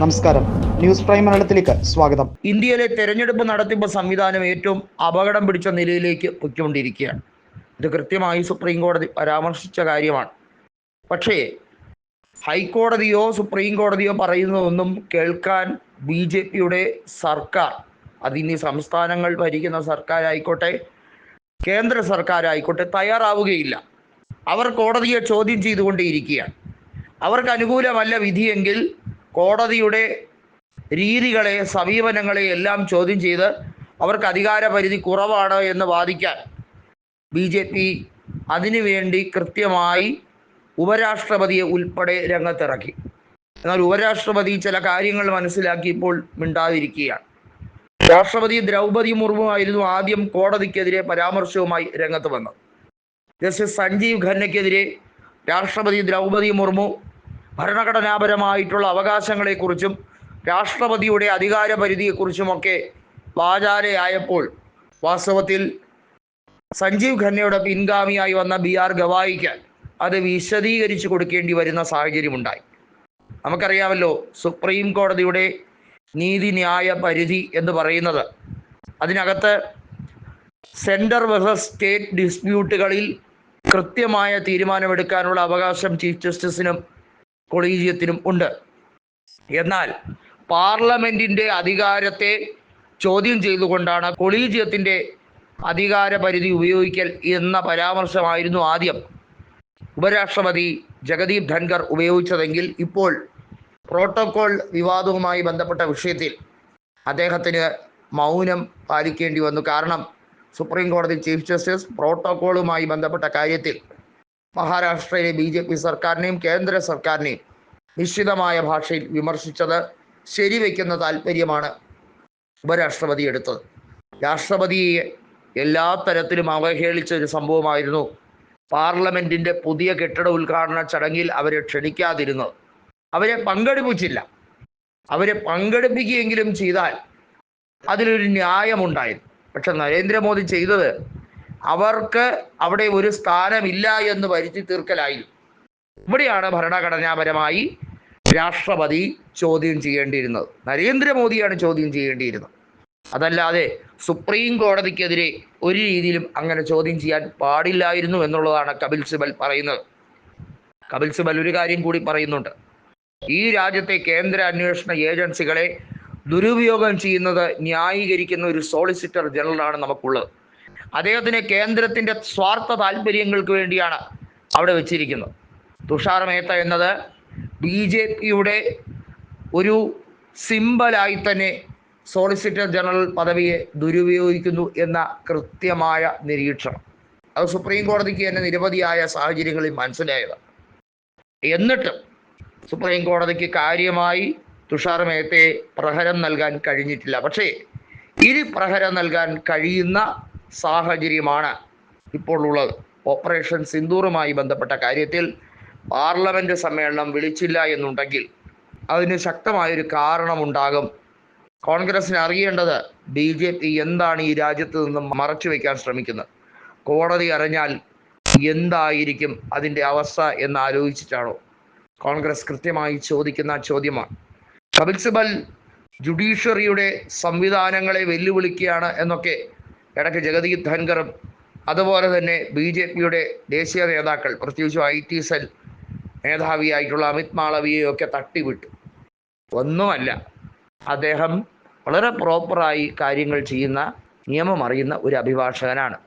നമസ്കാരം. News prime മലയാളത്തിലേക്ക് സ്വാഗതം. ഇന്ത്യയിലെ തെരഞ്ഞെടുപ്പ് നടത്തിപ്പ് സംവിധാനം ഏറ്റവും അപകടം പിടിച്ച നിലയിലേക്ക് പൊയ്ക്കൊണ്ടിരിക്കുകയാണ്. ഇത് കൃത്യമായി സുപ്രീം കോടതി പരാമർശിച്ച കാര്യമാണ്. പക്ഷേ ഹൈക്കോടതിയോ സുപ്രീം കോടതിയോ പറയുന്നതൊന്നും കേൾക്കാൻ ബി ജെ പിയുടെ സർക്കാർ അതിന് സംസ്ഥാനങ്ങൾ ഭരിക്കുന്ന സർക്കാരായിക്കോട്ടെ കേന്ദ്ര സർക്കാരായിക്കോട്ടെ തയ്യാറാവുകയില്ല. അവർ കോടതിയെ ചോദ്യം ചെയ്തുകൊണ്ടേയിരിക്കുകയാണ്. അവർക്ക് അനുകൂലമല്ല വിധിയെങ്കിൽ കോടതിയുടെ രീതികളെ സമീപനങ്ങളെ എല്ലാം ചോദ്യം ചെയ്ത് അവർക്ക് അധികാര പരിധി കുറവാണ് എന്ന് വാദിക്കാൻ ബി ജെ പി അതിനുവേണ്ടി കൃത്യമായി ഉപരാഷ്ട്രപതിയെ ഉൾപ്പെടെ രംഗത്തിറക്കി. എന്നാൽ ഉപരാഷ്ട്രപതി ചില കാര്യങ്ങൾ മനസ്സിലാക്കിയപ്പോൾ മിണ്ടാതിരിക്കുകയാണ്. രാഷ്ട്രപതി ദ്രൗപതി മുർമു ആയിരുന്നു ആദ്യം കോടതിക്കെതിരെ പരാമർശവുമായി രംഗത്ത് വന്നത്. ജസ്റ്റിസ് സഞ്ജീവ് ഖന്നയ്ക്കെതിരെ രാഷ്ട്രപതി ദ്രൗപതി മുർമു ഭരണഘടനാപരമായിട്ടുള്ള അവകാശങ്ങളെക്കുറിച്ചും രാഷ്ട്രപതിയുടെ അധികാര പരിധിയെക്കുറിച്ചുമൊക്കെ വാചാരയായപ്പോൾ വാസ്തവത്തിൽ സഞ്ജീവ് ഖന്നയുടെ പിൻഗാമിയായി വന്ന ബി ആർ ഗവായിക്ക് അത് വിശദീകരിച്ചു കൊടുക്കേണ്ടി വരുന്ന സാഹചര്യമുണ്ടായി. നമുക്കറിയാമല്ലോ സുപ്രീം കോടതിയുടെ നീതിന്യായ പരിധി എന്ന് പറയുന്നത് അതിനകത്ത് സെന്റർ വെസസ് സ്റ്റേറ്റ് ഡിസ്പ്യൂട്ടുകളിൽ കൃത്യമായ തീരുമാനമെടുക്കാനുള്ള അവകാശം ചീഫ് ജസ്റ്റിസിനും കൊളീജിയത്തിനും ഉണ്ട്. എന്നാൽ പാർലമെന്റിന്റെ അധികാരത്തെ ചോദ്യം ചെയ്തുകൊണ്ടാണ് കൊളീജിയത്തിന്റെ അധികാര പരിധി ഉപയോഗിക്കൽ എന്ന പരാമർശമായിരുന്നു ആദ്യം. ഉപരാഷ്ട്രപതി ജഗദീപ് ധൻഖർ ഉപയോഗിച്ചതെങ്കിൽ ഇപ്പോൾ പ്രോട്ടോകോൾ വിവാദവുമായി ബന്ധപ്പെട്ട വിഷയത്തിൽ അദ്ദേഹത്തിന് മൗനം പാലിക്കേണ്ടി വന്നു. കാരണം സുപ്രീം കോടതി ചീഫ് ജസ്റ്റിസ് പ്രോട്ടോകോളുമായി ബന്ധപ്പെട്ട കാര്യത്തിൽ മഹാരാഷ്ട്രയിലെ ബി ജെ പി സർക്കാരിനെയും കേന്ദ്ര സർക്കാരിനെയും നിശ്ചിതമായ ഭാഷയിൽ വിമർശിച്ചത് ശരിവെക്കുന്ന താല്പര്യമാണ് ഉപരാഷ്ട്രപതി എടുത്തത്. രാഷ്ട്രപതിയെ എല്ലാ തരത്തിലും അവഹേളിച്ച ഒരു സംഭവമായിരുന്നു പാർലമെന്റിന്റെ പുതിയ കെട്ടിട ഉദ്ഘാടന ചടങ്ങിൽ അവരെ ക്ഷണിക്കാതിരുന്നത്. അവരെ പങ്കെടുപ്പിച്ചില്ല. അവരെ പങ്കെടുപ്പിക്കുകയെങ്കിലും ചെയ്താൽ അതിലൊരു ന്യായമുണ്ടായിരുന്നു. പക്ഷെ നരേന്ദ്രമോദി ചെയ്തത് അവർക്ക് അവിടെ ഒരു സ്ഥാനമില്ല എന്ന് വരുത്തി തീർക്കലായിരുന്നു. ഇവിടെയാണ് ഭരണഘടനാപരമായി രാഷ്ട്രപതി ചോദ്യം ചെയ്യേണ്ടിയിരുന്നത്. നരേന്ദ്രമോദിയാണ് ചോദ്യം ചെയ്യേണ്ടിയിരുന്നത്. അതല്ലാതെ സുപ്രീം കോടതിക്കെതിരെ ഒരു രീതിയിലും അങ്ങനെ ചോദ്യം ചെയ്യാൻ പാടില്ലായിരുന്നു എന്നുള്ളതാണ് കപിൽ സിബൽ പറയുന്നത്. കപിൽ സിബൽ ഒരു കാര്യം കൂടി പറയുന്നുണ്ട്. ഈ രാജ്യത്തെ കേന്ദ്ര അന്വേഷണ ഏജൻസികളെ ദുരുപയോഗം ചെയ്യുന്നത് ന്യായീകരിക്കുന്ന ഒരു സോളിസിറ്റർ ജനറലാണ് നമുക്കുള്ളത്. അദ്ദേഹത്തിന് കേന്ദ്രത്തിന്റെ സ്വാർത്ഥ താല്പര്യങ്ങൾക്ക് വേണ്ടിയാണ് അവിടെ വെച്ചിരിക്കുന്നത്. തുഷാർ മേത്ത എന്നത് ബി ജെ പിയുടെ ഒരു സിമ്പലായി തന്നെ സോളിസിറ്റർ ജനറൽ പദവിയെ ദുരുപയോഗിക്കുന്നു എന്ന കൃത്യമായ നിരീക്ഷണം. അത് സുപ്രീം കോടതിക്ക് തന്നെ നിരവധിയായ സാഹചര്യങ്ങളിൽ മനസ്സിലായത് എന്നിട്ടും സുപ്രീം കോടതിക്ക് കാര്യമായി തുഷാർ മേത്തയെ പ്രഹരം നൽകാൻ കഴിഞ്ഞിട്ടില്ല. പക്ഷേ ഇനി പ്രഹരം നൽകാൻ കഴിയുന്ന സാഹചര്യമാണ് ഇപ്പോൾ ഉള്ളത്. ഓപ്പറേഷൻ സിന്ദൂറുമായി ബന്ധപ്പെട്ട കാര്യത്തിൽ പാർലമെന്റ് സമ്മേളനം വിളിച്ചില്ല എന്നുണ്ടെങ്കിൽ അതിന് ശക്തമായൊരു കാരണമുണ്ടാകും. കോൺഗ്രസിന് അറിയേണ്ടത് ബി ജെ പി എന്താണ് ഈ രാജ്യത്ത് നിന്ന് മറച്ചു വയ്ക്കാൻ ശ്രമിക്കുന്നത്? കോടതി അറിഞ്ഞാൽ എന്തായിരിക്കും അതിന്റെ അവസ്ഥ എന്ന് ആലോചിച്ചിട്ടാണോ? കോൺഗ്രസ് കൃത്യമായി ചോദിക്കുന്ന ചോദ്യമാണ്. കപിൽ സിബൽ ജുഡീഷ്യറിയുടെ സംവിധാനങ്ങളെ വെല്ലുവിളിക്കുകയാണ് എന്നൊക്കെ ഇടയ്ക്ക് ജഗദീപ് ധൻഖറും അതുപോലെ തന്നെ ബി ജെ പിയുടെ ദേശീയ നേതാക്കൾ പ്രത്യേകിച്ചും ഐ ടി സെൽ മേധാവിയായിട്ടുള്ള അമിത് മാളവിയെയൊക്കെ തട്ടിവിട്ടു. ഒന്നുമല്ല അദ്ദേഹം വളരെ പ്രോപ്പറായി കാര്യങ്ങൾ ചെയ്യുന്ന നിയമം അറിയുന്ന ഒരു അഭിഭാഷകനാണ്.